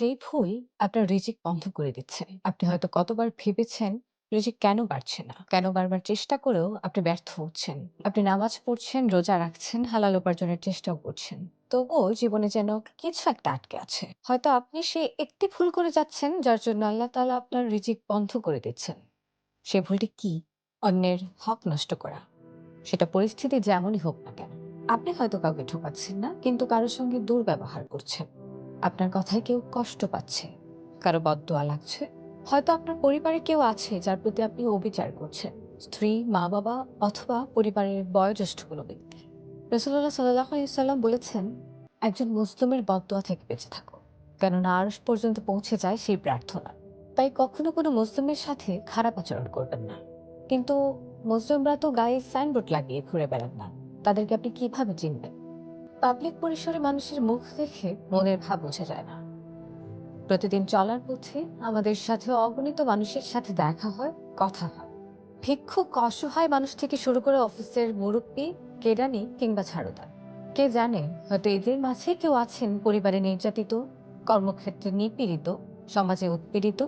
যেই ভুল আপনার রিজিক বন্ধ করে দিচ্ছে। আপনি হয়তো কতবার ভেবেছেন রিজিক কেন বাড়ছে না? কেন বারবার চেষ্টা করেও আপনি ব্যর্থ হচ্ছেন? আপনি নামাজ পড়ছেন, রোজা রাখছেন, হালাল উপার্জনের চেষ্টাও করছেন। তবুও জীবনে যেন কিছু একটা আটকে আছে। হয়তো আপনি সেই একটি ভুল করে যাচ্ছেন যার জন্য আল্লাহ তাআলা আপনার রিজিক বন্ধ করে দিচ্ছেন। সে ভুলটি কি? অন্যের হক নষ্ট করা। সেটা পরিস্থিতি যেমনই হোক না কেন। আপনি হয়তো কাউকে ঠকাচ্ছেন না, কিন্তু কারোর সঙ্গে দুর্ব্যবহার করছেন। আপনার কথায় কেউ কষ্ট পাচ্ছে, কারও বদদোয়া লাগছে। হয়তো আপনার পরিবারে কেউ আছে যার প্রতি আপনি অবিচার করছেন। স্ত্রী, মা-বাবা অথবা পরিবারের বয়োজ্যেষ্ঠ কোনো ব্যক্তি। আলাইহি সাল্লাম বলেছেন, একজন মুসলিমের বদদোয়া থেকে বেঁচে থাকো। কেননা আরশ পর্যন্ত পৌঁছে যায় সেই প্রার্থনা। তাই কখনো কোনো মুসলিমের সাথে খারাপ আচরণ করবেন না। কিন্তু মুসলিমরা তো গায়ে সাইনবোর্ড লাগিয়ে ঘুরে বেড়ান না। তাদেরকে আপনি কীভাবে চিনবেন? পাবলিক পরিসরে মানুষের মুখ দেখে মনের ভাব বোঝা যায় না। প্রতিদিন চলার পথে আমাদের সাথে অগণিত মানুষের সাথে দেখা হয়, কথা হয়। ভিক্ষুক, অসহায় মানুষ থেকে শুরু করে অফিসের মুরব্বি, কেরানি কিংবা ঝাড়ুদার। কে জানে হয়তো এদের মাঝে কেউ আছেন পরিবারে নির্যাতিত, কর্মক্ষেত্রে নিপীড়িত, সমাজে উৎপীড়িত।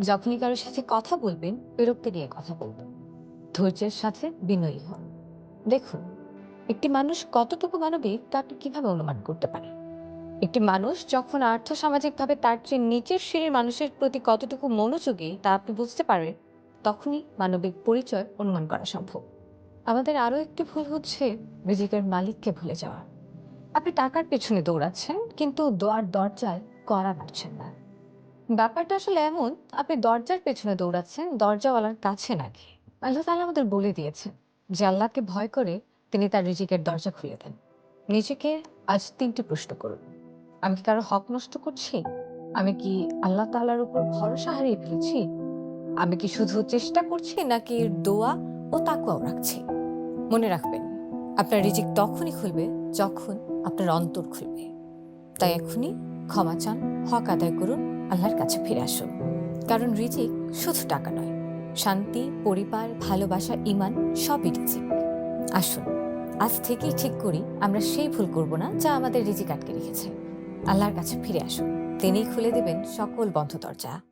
যখনই কারোর সাথে কথা বলবেন, বিরক্তি নিয়ে কথা বলবেন। ধৈর্যের সাথে বিনয়ী হন। দেখুন, একটি মানুষ কতটুকু মানবিক তা আপনি কীভাবে অনুমান করতে পারেন? একটি মানুষ যখন আর্থ আর্থসামাজিকভাবে তার চেয়ে নিচের শ্রেণির মানুষের প্রতি কতটুকু মনোযোগী তা আপনি বুঝতে পারবেন, তখনই মানবিক পরিচয় অনুমান করা সম্ভব। আমাদের আরও একটি ভুল হচ্ছে রিজিকের মালিককে ভুলে যাওয়া। আপনি টাকার পেছনে দৌড়াচ্ছেন, কিন্তু দোয়ার দরজায় করা নাড়ছেন না। ব্যাপারটা আসলে এমন, আপনি দরজার পেছনে দৌড়াচ্ছেন, দরজাওয়ালার কাছে না গিয়ে। আল্লাহ তাআলা আমাদের বলে দিয়েছেন যে আল্লাহকে ভয় করে তিনি তার রিজিকের দরজা খুলে দেন। নিজেকে আজ তিনটি প্রশ্ন করুন। আমি কি কারও হক নষ্ট করছি? আমি কি আল্লাহ তাআলার উপর ভরসা হারিয়ে ফেলেছি? আমি কি শুধু চেষ্টা করছি নাকি দোয়া ও তাকুয়াও রাখছি? মনে রাখবেন, আপনার রিজিক তখনই খুলবে যখন আপনার অন্তর খুলবে। তাই এখনই ক্ষমা চান, হক আদায় করুন, আল্লাহর কাছে ফিরে আসুন। কারণ রিজিক শুধু টাকা নয়, শান্তি, পরিবার, ভালোবাসা, ঈমান সবই রিজিক। আসুন, আজ থেকেই ঠিক করি, আমরা সেই ভুল করব না যা আমাদের রিজিক আটকে রেখেছে। আল্লাহর কাছে ফিরে আসুন। তিনিই খুলে দেবেন সকল বন্ধ দরজা।